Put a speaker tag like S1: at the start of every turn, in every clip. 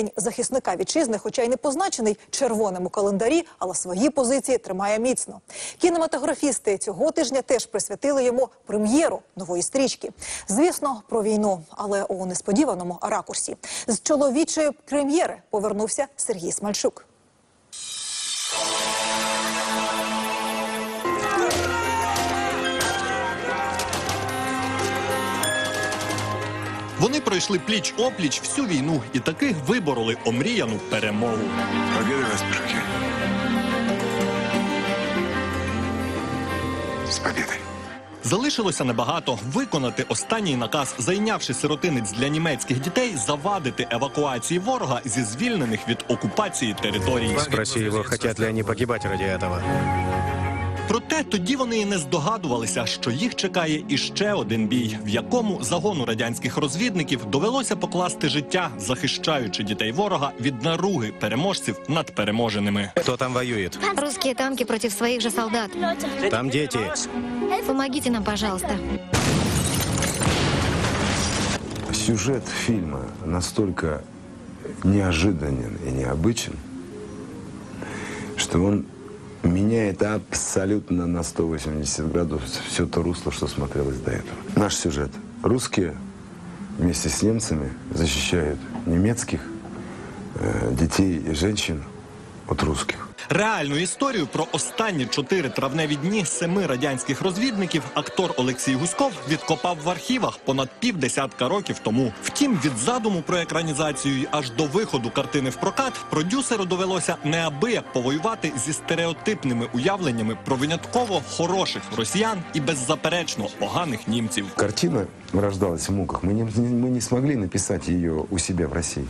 S1: День захисника вітчизни, хоча й не позначений червоним у календарі, але свої позиції тримає міцно. Кінематографісти цього тижня теж присвятили йому прем'єру нової стрічки. Звісно, про війну, але у несподіваному ракурсі. З чоловічої прем'єри повернувся Сергій Смальчук.
S2: Вони пройшли пліч опліч всю війну і таки вибороли омріяну перемогу.
S3: Победа вас, мужики. С победой.
S2: Залишилося небагато виконати останній наказ, зайнявши сиротинець для німецьких дітей, завадити евакуації ворога зі звільнених від окупації територій.
S4: Спроси его, хотят ли они погибать ради этого.
S2: Проте тоді вони і не здогадувалися, що їх чекає іще один бій, в якому загону радянських розвідників довелося покласти життя, захищаючи дітей ворога від наруги переможців над переможеними.
S4: Кто там воюет?
S5: Русские танки против своих же солдат.
S4: Там дети.
S5: Помогите нам, пожалуйста.
S6: Сюжет фильма настолько неожиданен и необычен, что он меняет абсолютно на 180 градусов все то русло, что смотрелось до этого. Наш сюжет. Русские вместе с немцами защищают немецких э, детей и женщин от русских.
S2: Реальну історію про останні чотири травневі дні семи радянських розвідників актор Олексій Гуськов відкопав в архівах понад півдесятка років тому. Втім, від задуму про екранізацію й аж до виходу картини в прокат продюсеру довелося неабияк повоювати зі стереотипними уявленнями про винятково хороших росіян і беззаперечно поганих німців.
S6: Картина рождалась в муках. Мы не, мы не смогли написать ее у себя в России.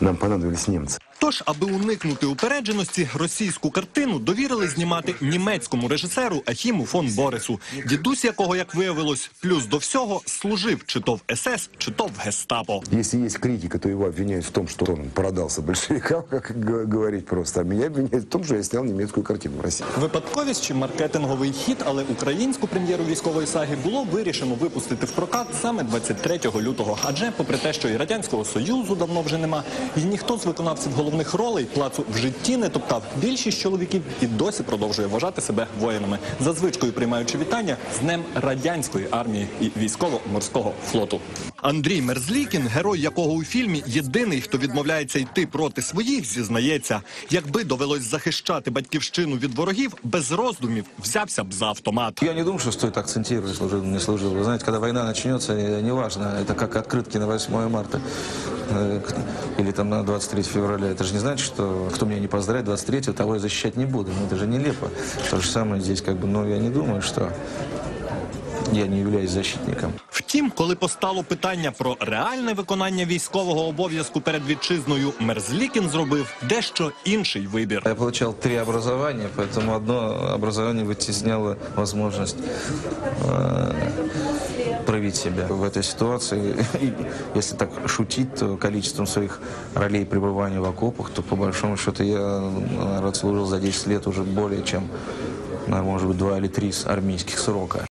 S6: Нам понадобились немцы.
S2: Тож, аби уникнути упередженості, російську картину довірили знімати німецькому режисеру Ахіму фон Борису, дідусь якого, як виявилось, плюс до всього служив чи то в СС, чи то в Гестапо.
S6: Если есть критика, то его обвиняют в том, что он продался большевикам, г- говорить просто. А меня обвиняют в том, что я снял немецкую картину в России.
S2: Випадковість чи маркетинговий хід, але українську прем'єру військової саги було вирішено випустити в прокат саме 23 лютого. Адже, попри те, що і радянського союзу давно вже нема, і ніхто з виконавців головних ролей плацу в житті не топтав. Більшість чоловіків і досі продовжує вважати себе воїнами, за звичкою приймаючи вітання з днем радянської армії і військово-морського флоту. Андрій Мерзлікін, герой якого у фільмі єдиний, хто відмовляється йти проти своїх, зізнається, якби довелось захищати батьківщину від ворогів, без роздумів взявся б за автомат.
S7: Я не думаю, что стоит акцентировать, служил, не служил. Вы знаете, когда война начнется, э, неважно, это как открытки на 8 марта э, к- или там на 23 февраля. Это же не значит, что кто меня не поздравит 23 того я защищать не буду. Ну, это же нелепо. То же самое здесь как бы, но я не думаю, что я не являюсь защитником.
S2: Втім, коли постало питання про реальне виконання військового обов'язку перед вітчизною, Мерзлікін зробив дещо інший вибір.
S7: Я получал три образования, поэтому одно образование вытесняло возможность э, проявить себя в этой ситуации. И если так шутить, то количеством своих ролей пребывания в окопах, то по большому счету я наверное, отслужил за 10 лет уже более чем, наверное, может быть, два или три армейских срока.